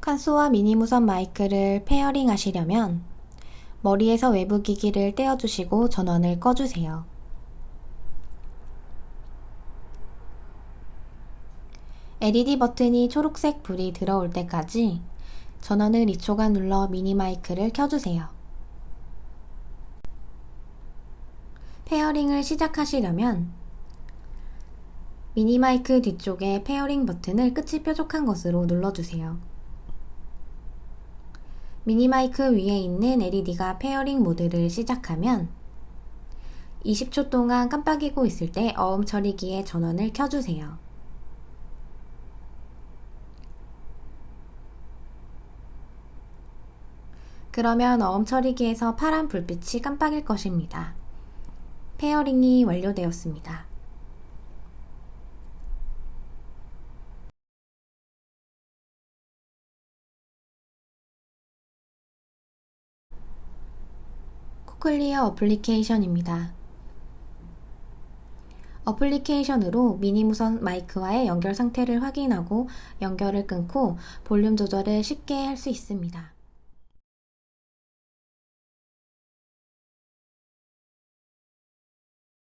칸소와 미니 무선 마이크를 페어링 하시려면 머리에서 외부 기기를 떼어주시고 전원을 꺼주세요. LED 버튼이 초록색 불이 들어올 때까지 전원을 2초간 눌러 미니 마이크를 켜주세요. 페어링을 시작하시려면 미니 마이크 뒤쪽에 페어링 버튼을 끝이 뾰족한 것으로 눌러주세요. 미니 마이크 위에 있는 LED가 페어링 모드를 시작하면 20초 동안 깜빡이고 있을 때 어음 처리기의 전원을 켜주세요. 그러면 어음 처리기에서 파란 불빛이 깜빡일 것입니다. 페어링이 완료되었습니다. 코클리어 어플리케이션입니다. 어플리케이션으로 미니 무선 마이크와의 연결 상태를 확인하고 연결을 끊고 볼륨 조절을 쉽게 할 수 있습니다.